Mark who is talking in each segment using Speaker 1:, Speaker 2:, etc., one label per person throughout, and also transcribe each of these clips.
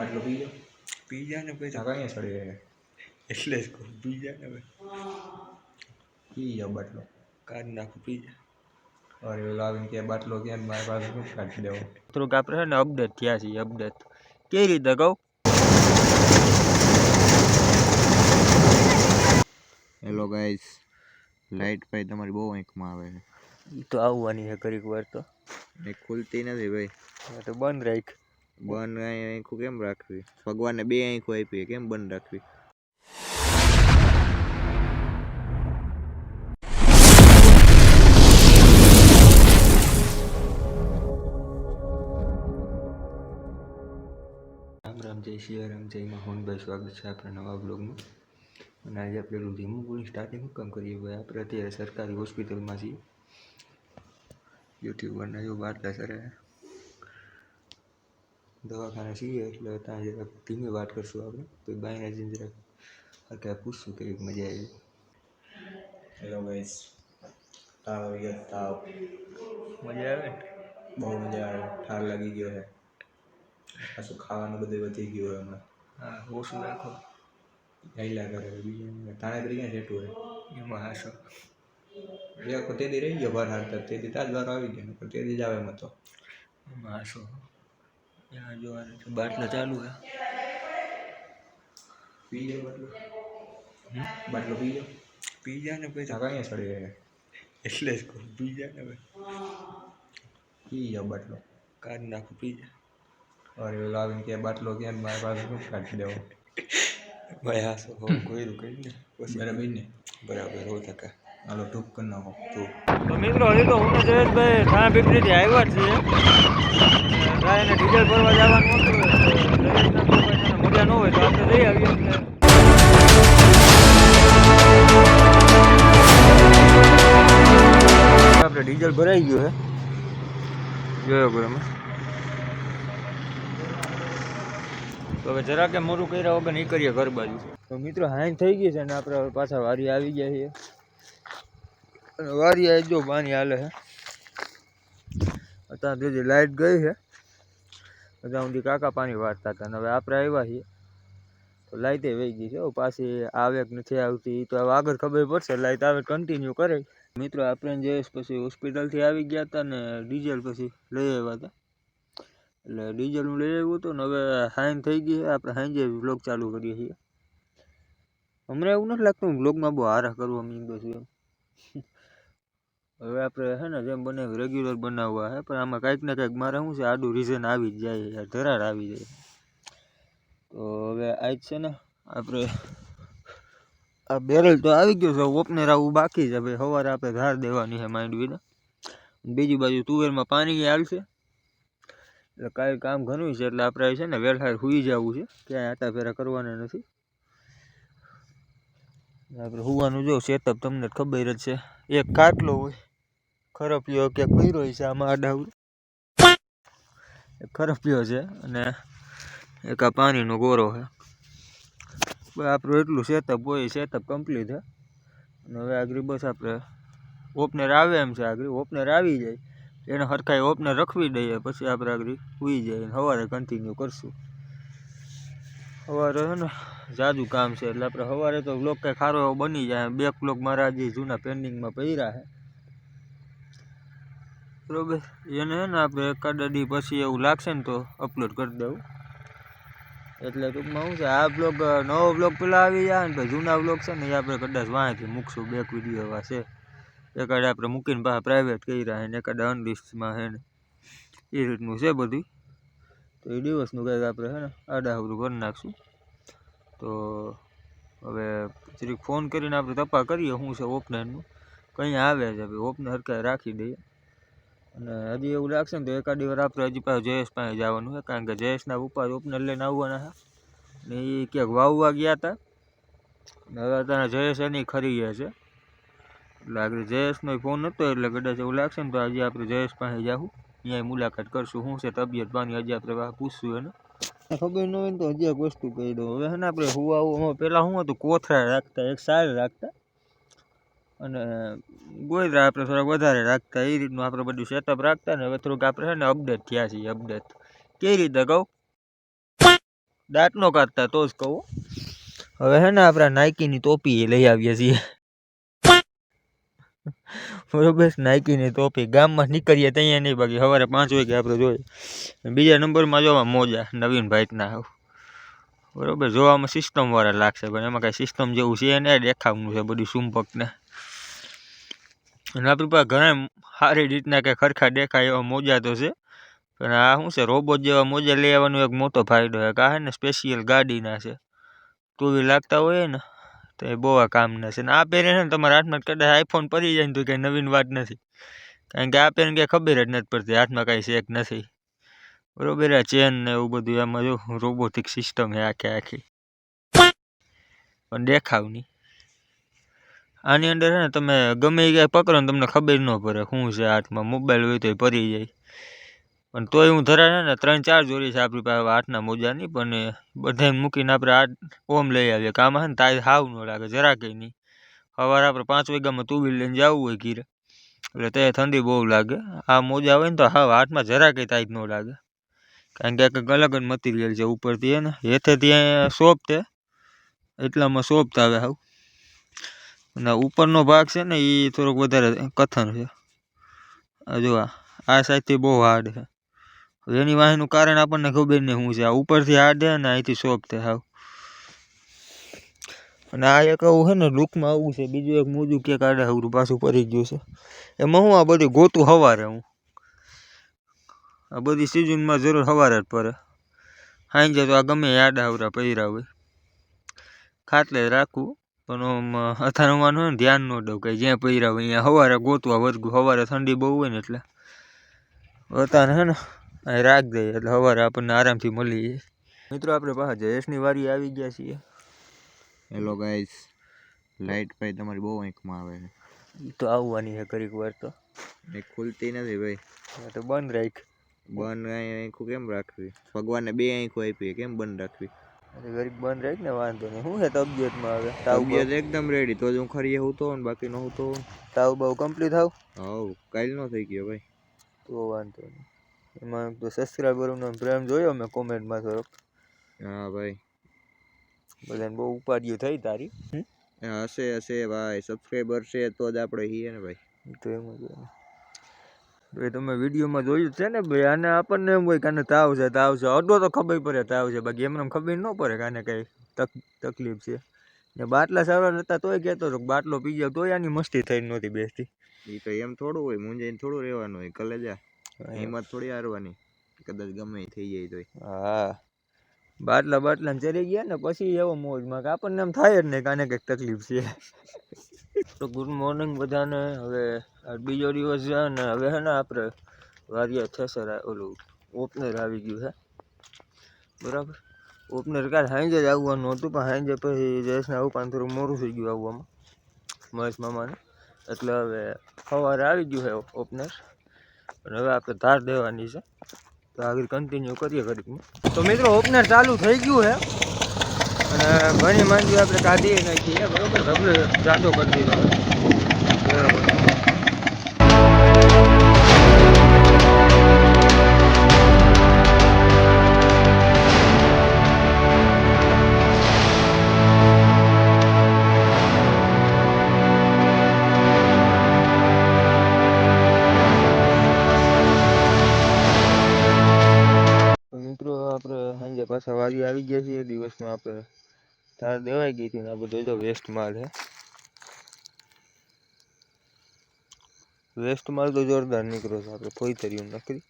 Speaker 1: બાટલો પી જાઓ
Speaker 2: પી જા ને પછી
Speaker 1: ઢાકા અહીંયા ચડી રહ્યા
Speaker 2: એટલે જ કહું પી જા ને ભાઈ
Speaker 1: પી જાઓ બાટલો
Speaker 2: કાઢી નાખું પી જા
Speaker 1: અરે ઓલો આવીને કે બાટલો ક્યાં મારી પાસે શું કાઢી દેવો
Speaker 2: થોડુંક આપણે છે ને અપડેટ થયા છીએ અપડેટ કેવી રીતે કહું
Speaker 1: હેલો ગાઈસ લાઈટ ભાઈ તમારી બહુ આંખમાં આવે છે
Speaker 2: એ તો આવવાની છે ઘડીક વાર તો
Speaker 1: એ ખુલતી નથી ભાઈ
Speaker 2: આ તો બંધ રાખ
Speaker 1: બંધ આંખું કેમ રાખવી? ભગવાનને બે આંખો આપી, કેમ બંધ રાખવી?
Speaker 2: રામ રામ, જય શિયારામ જય મોહનભાઈ સ્વાગત છે આપણા નવા બ્લોગમાં અને આજે આપણે ધીમું બોલી સ્ટાર્ટિંગ કામ કરીએ? ભાઈ, આપણે અત્યારે સરકારી હોસ્પિટલમાં છીએ. યુટ્યુબરના જો બાટલા સરે. દવાખાના છીએ એટલે ત્યાં જરાક ધીમે વાત કરશું આપણે. તો બાઈને જઈને જરાક અત્યારે પૂછશું કેવી મજા આવી.
Speaker 1: હેલો ગાઈસ તાવ આવી ગયો તાવ.
Speaker 2: મજા આવે?
Speaker 1: બહુ મજા આવે. ઠાર લાગી ગયો છે પાછું ખાવાનું બધું વધી ગયું હોય હમણાં.
Speaker 2: હા ઓછું રાખો
Speaker 1: ગાયલા કરે બીજું તાણે તરી ક્યાં જેટલું હોય?
Speaker 2: એમાં હાસો.
Speaker 1: એ આખો તેદી રહી ગયો બહાર હારતા. તે દી તાજ બહાર આવી ગયો. પણ તેદી જ આવે મતો
Speaker 2: એમાં હાસો. ત્યાં જોવાનું છે બાટલા ચાલુ છે
Speaker 1: પી જાઓ બાટલો બાટલો પી જાઓ
Speaker 2: પી જા ને પછી
Speaker 1: ઢાકા અહીંયા ચડી રહ્યા
Speaker 2: એટલે જ કહું પી જા ને ભાઈ
Speaker 1: પી જાઓ બાટલો
Speaker 2: કાઢી નાખું પી જા
Speaker 1: અરે ઓલો આવીને કે બાટલો ક્યાં મારી પાસે શું કાઢી દેવો
Speaker 2: ભાઈ હાસો શું કોયરું કરી ને
Speaker 1: બરાબર ને
Speaker 2: બરાબર હો ટકા
Speaker 1: હાલો, ટૂંક કરી નાખો.
Speaker 2: તો મિત્રો હજી તો હું જયેશભાઈ થાણા પીપળીથી આવ્યા છીએ. ગાયને ડીઝલ ભરવા જવાનું હતું મજા ન હોય તો આપણે જઈ આવીએ આપણે ડીઝલ ભરાઈ ગયું છે જોયો બરાબર. તો હવે જરાકે મોરું કર્યા વગર નીકળીએ ઘર બાજુ. તો મિત્રો હાઈન થઈ ગઈ છે ને આપણે પાછા વારી આવી ગયા છીએ. અને વારી આવી જો પાણી હાલે છે અત્યારે સુધી લાઈટ ગઈ છે બધા સુધી કાકા પાણી વાળતા હતા અને હવે આપણે આવ્યા છીએ. તો લાઈટે વહી ગઈ છે હવે પાછી આવે કે નથી આવતી, ઈ તો હવે આગળ ખબર પડશે લાઈટ આવે કન્ટિન્યુ કરે. મિત્રો, આપણે જયેશ પછી હોસ્પિટલથી આવી ગયા હતા ને ડીઝલ પછી લઈ આવ્યા હતા. એટલે ડીઝલ હું લઈ આવ્યું હતું ને, હવે હાઈન થઈ ગઈ છે, આપણે હાંજે વ્લોગ ચાલુ કરીએ છીએ. હમણાં એવું નથી લાગતું વ્લોગમાં બહુ હારા કરવા માંગ્યો છું એમ. હવે આપણે છે ને જેમ બને રેગ્યુલર બનાવવા છે પણ આમાં કાંઈક ને કાંઈક મારે શું છે, આડું રીઝન આવી જ જાય યાર, ધરાર આવી જાય. તો હવે આજ છે ને, આપણે આ બેરલ તો આવી ગયો છે ઓપનર આવું બાકી છે, ભાઈ સવારે આપણે ધાર દેવાની છે માંડવીને બીજી બાજુ તુવેરમાં પાણી આવશે એટલે કાંઈ કામ ઘણું છે, એટલે આપણે છે ને વેલહાર સુઈ જવું છે, ક્યાંય આટા ફેરા કરવાના નથી. આપણે સુવાનું જો સેટઅપ તમને જ ખબર જ છે, એક કાટલો હોય. ખરપિયો કે કર્યો છે આમાં એક ખરપિયો છે અને એક આ પાણીનો ગોરો છે. આપણું એટલું સેટઅપ હોય સેટઅપ કમ્પ્લીટ છે. અને હવે આગળ બસ આપણે ઓપનર આવે એમ છે આગળ ઓપનર આવી જાય. એને સરખાઈ ઓપનર રખવી દઈએ, પછી આપણે આગળ ઉઈ જાય અને સવારે કન્ટિન્યુ કરશું. સવારે છે ને જાજુ કામ છે, એટલે આપણે સવારે તો બ્લોક કંઈ ખારો એવો બની જાય. બે બ્લોક મારા જે જૂના પેન્ડિંગમાં પડ્યા છે. બરોબર? એને છે ને આપણે એકાદ દી પછી એવું લાગશે ને તો અપલોડ કરી દઉં. એટલે ટૂંકમાં શું છે, આ બ્લોગ નવો બ્લોગ પેલા આવી જાય ને, પછી જૂના બ્લોગ છે ને, એ આપણે કદાચ વાંચી મૂકશું. બે વીડિયો એવા છે. એકાદ આપણે મૂકીને પાછા પ્રાઇવેટ કર્યા ને, એકાદ અનલિસ્ટમાં છે ને, એ રીતનું છે બધું તો એ દિવસનું કંઈક આપણે છે ને આડાહવરું કરી નાખશું. તો હવે જરીક ફોન કરીને આપણે તપા કરીએ શું છે ઓપનરનું કંઈ આવે છે ભાઈ ઓપનર હરકાય રાખી દઈએ. અને હજી એવું લાગશે ને તો એકાદી વાર આપણે હજી પાછું જયેશ પાસે જવાનું છે, કારણ કે જયેશના પપ્પા ઓપનર લઈને આવવાના છે. ને એ ક્યાંક વાવવા ગયા હતા. ને હવે અત્યારે જયેશ એની ખરી ગયા છે. એટલે આગળ જયેશનો ફોન હતો, એટલે કદાચ એવું લાગશે ને તો આજે આપણે જયેશ પાસે જાવું અહીંયા મુલાકાત કરશું. શું છે તબિયત પાણી? હજી આપણે પૂછશું એને. ખબર ન હોય તો હજી એક વસ્તુ કહી દઉં. હવે છે ને આપણે હુવા પહેલાં શું હતું? કોથળા રાખતા, એક સાર રાખતા. અને ગોયરા આપણે થોડાક વધારે રાખતા, એ રીતનું આપણે બધું સેટઅપ રાખતા ને હવે થોડુંક આપણે છે ને અપડેટ થયા છીએ અપડેટ કઈ રીતે કહું? દાંત નો કાઢતા તો જ કહું. હવે છે ને આપણા નાઇકીની ટોપી લઈ આવીએ છીએ. બરોબર નાઇકીની ટોપી. ગામમાં નીકળીએ ત્યાં નહીં બાકી સવારે પાંચ વાગે આપણે જોઈએ. બીજા નંબરમાં જોવા મોજા, નવીન ભાઈટના હાવ બરોબર, જોવામાં સિસ્ટમ વાળા લાગશે, પણ એમાં કાંઈ સિસ્ટમ જેવું છે ને દેખાવનું છે બધું સુંપકને અને આપણી પાસે ઘણા સારી રીતના કે ખરખા દેખાય એવા મોજા તો છે. પણ આ શું છે રોબોટ જેવા મોજા લઈ આવવાનો એક મોટો ફાયદો છે કે આ છે ને સ્પેશિયલ ગાડીના છે. ટુ લાગતા હોય ને, તો એ બહુ આ કામના છે. ને આ પહેરે છે ને તમારા હાથમાં કદાચ આઈફોન પડી જાય ને તો કંઈ નવીન વાત નથી. કારણ કે આ પહેરને કંઈ ખબર જ નથી પડતી, હાથમાં કાંઈ શેક નથી. બરોબર, આ ચેન ને એવું બધું, એમાં જો રોબોટિક સિસ્ટમ છે આખે આખી. પણ દેખાવ નહીં. આની અંદર છે ને તમે ગમે એ કાંઈ પકડો ને તમને ખબર ન પડે શું છે હાથમાં મોબાઈલ હોય તો એ પડી જાય. પણ તોય હું ધરા ને ત્રણ ચાર જોડી છે આપણી પાસે હાથના મોજાની પણ બધાને મૂકીને આપણે હાથ ઓમ લઈ આવીએ કામ છે ને તાઈ હાવ ન લાગે જરાકે નહીં. સવારે આપણે પાંચ વાગ્યામાં ટુ વ્હીલ લઈને જવું હોય ઘીરે, એટલે તે ઠંડી બહુ લાગે. આ મોજા હોય ને તો હાવ હાથમાં જરાકે તાઈ ન લાગે. કારણ કે એક અલગ જ મટીરિયલ છે ઉપરથી, હે ને? હેઠે ત્યાં સોફ્ટ છે. એટલામાં સોફ્ટ આવે હાવ. અને ઉપરનો ભાગ છે ને એ થોડોક વધારે કથન છે. જો આ સાઈડથી બહુ હાર્ડ છે. એની વાહીનું કારણ આપણને ખબર નહીં શું છે. આ ઉપરથી હાર્ડ છે અને અહીંથી સોફ્ટ છે અને આ એક આવું છે ને, લુકમાં આવું છે. બીજું એક મોજું કે કાઢે હવરું પાછું પડી ગયું છે. એમાં હું આ બધું ગોતું હવારે હું. આ બધી સિઝનમાં જરૂર હવારે જ પડે. સાંજે તો આ ગમે યાદ આવરા પહેરા હોય. ખાટલે રાખવું પણ આમ અથાણું હોય ને ધ્યાન ન દઉં કે જ્યાં પહેર્યા હોય અહીંયા સવારે ગોતવા વર્ગું સવારે ઠંડી બહુ હોય ને એટલે. અત્યારે હે ને અહીં રાખ દઈએ એટલે સવારે આપણને આરામથી મળી જાય. મિત્રો આપણે પાસે જયેશની વારી આવી ગયા છીએ.
Speaker 1: હેલો ગાઈસ લાઈટ ભાઈ તમારી બહુ આંખમાં આવે છે.
Speaker 2: તો આવવાની છે ઘડીક વાર તો.
Speaker 1: એ ખુલતી નથી ભાઈ.
Speaker 2: તો બંધ રાખ.
Speaker 1: બંધ આંખું કેમ રાખવી? ભગવાને બે આંખો આપી કેમ બંધ રાખવી?
Speaker 2: ઘડીક બંધ રાખ ને વાંધો નહીં. શું છે તબિયતમાં હવે? તાવ
Speaker 1: તબિયત એકદમ રેડી તો જ હું ખરી હું તો ને બાકી નહોતો તો
Speaker 2: તાવ બહુ કમ્પ્લીટ થાવ?
Speaker 1: હવ કાલ નો થઈ ગયો ભાઈ.
Speaker 2: તો વાંધો નહીં. એમાં તો સબસ્ક્રાઈબરોનો પ્રેમ જોયો મેં કોમેન્ટમાં થોડોક
Speaker 1: હા ભાઈ.
Speaker 2: બધાને બહુ ઉપાડ્યું થઈ તારી.
Speaker 1: હશે હશે ભાઈ. સબસ્ક્રાઈબર છે તો જ આપણે હીએ ને ભાઈ.
Speaker 2: તો એમ જ ને. તમે વિડીયોમાં જોયું છે ને ભાઈ આને આપણને એમ હોય કે આને તાવ છે તાવ છે. અડો તો ખબર પડે તાવ છે બાકી એમને એમ ખબર ન પડે કે આને કંઈ તક તકલીફ છે. ને બાટલા સારવાર હતા તોય કહેતો હતો બાટલો પી ગયો તોય આની મસ્તી થઈ નહોતી બેસતી.
Speaker 1: એ તો એમ થોડું હોય મૂંઝાઈને થોડું રહેવાનું હોય કલેજા. હિંમત થોડી હારવાની કદાચ ગમે એ થઈ જાય તોય.
Speaker 2: હા. બાટલા બાટલા ચડી ગયા ને પછી એવો મોજમાં કે આપણને એમ થાય જ નહીં કાને કંઈક તકલીફ છે. તો ગુડ મોર્નિંગ બધાને. હવે બીજો દિવસ છે અને હવે છે ને આપણે વારિયા થશે ઓલું ઓપનર આવી ગયું છે બરાબર? ઓપનર કાલ સાંજે જ આવવાનું હતું, પણ સાંજે પછી જયેશને પણ થોડું મોડું થઈ ગયું આવવામાં, મહેશ મામાને. એટલે હવે સવારે આવી ગયું છે ઓપનર. અને હવે આપણે ધાર દેવાની છે. તો આગળ કન્ટિન્યુ કરીએ ઘડીકમાં. તો મિત્રો, ઓપનર ચાલુ થઈ ગયું છે અને ઘણી માંડવી આપણે કાઢી નાખીએ બરાબર? આપણે ચાલુ કરી દીધો. સાંજે પાછા વારી આવી ગયા છીએ દિવસમાં આપણે. તાર દેવાઈ ગઈ હતી ને આ બધો જો વેસ્ટ માલ છે વેસ્ટ માલ તો જોરદાર નીકળ્યો છે આપણે. ફોઈતરીયું નકરી.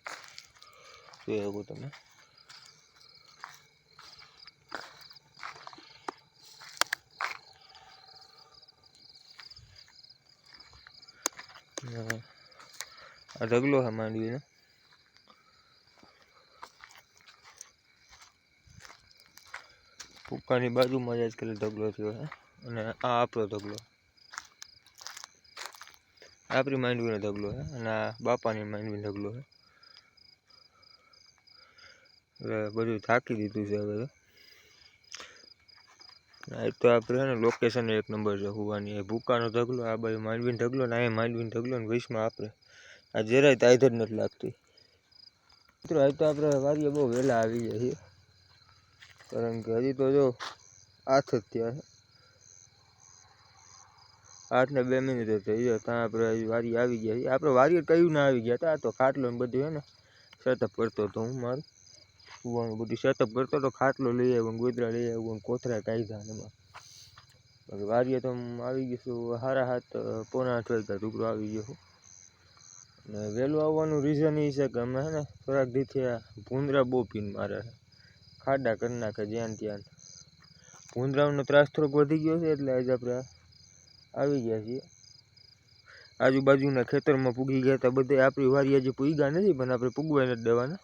Speaker 2: જોઈ શકો તમે. હા. આ ઢગલો છે માંડવીનો. ભૂક્કાની બાજુમાં જ આજકાલ ઢગલો થયો છે અને આ આપણો ઢગલો. આપણી માંડવીનો ઢગલો છે અને આ બાપાની માંડવીનો ઢગલો છે. હવે બધું થાકી દીધું છે હવે. તો તો આપણે છે ને લોકેશન એક નંબર છે હોવાની. એ ભૂકાનો ઢગલો, આ બાજુ માંડવીનો ઢગલો ને અહીંયા માંડવીનો ઢગલો ને વૈશમાં આપણે. આ જરાય તાઈધ જ નથી લાગતી. મિત્રો આ તો આપણે વારીએ બહુ વહેલા આવી જાય છીએ. કારણ કે હજી તો જો આઠ જ થયા છે. આઠ ને બે મિનિટ થઈ ગયો ત્યાં આપણે વારી આવી ગયા આપણે વારી કયું ના આવી ગયા. હતા તો ખાટલો ને બધું હે ને. સેટઅપ કરતો હતો હું મારું. સુવાનું બધું સેટઅપ કરતો હતો. ખાટલો લઈ આવ્યો ગોદરા લઈ આવ્યો કોથરા કાઢ્યા એમાં. બાકી વારીએ તો આવી ગઈશું હારા હાથ પોણા આઠ વાગ્યા ટુકડો આવી ગયો અને વહેલું આવવાનું રીઝન એ છે કે અમે છે ને થોડાક દીથી ભૂંદરા બહુ પીન મારે છે. ખાડા કરી નાખે જ્યાં ત્યાં ભૂંદરાઓનો ત્રાસ થોડોક વધી ગયો છે એટલે આજે આપણે આવી ગયા છીએ. આજુબાજુના ખેતરમાં પૂગી ગયા હતા બધે આપણી વારી હજી પૂગ્યા નથી પણ આપણે પૂગવા નથી દેવાના.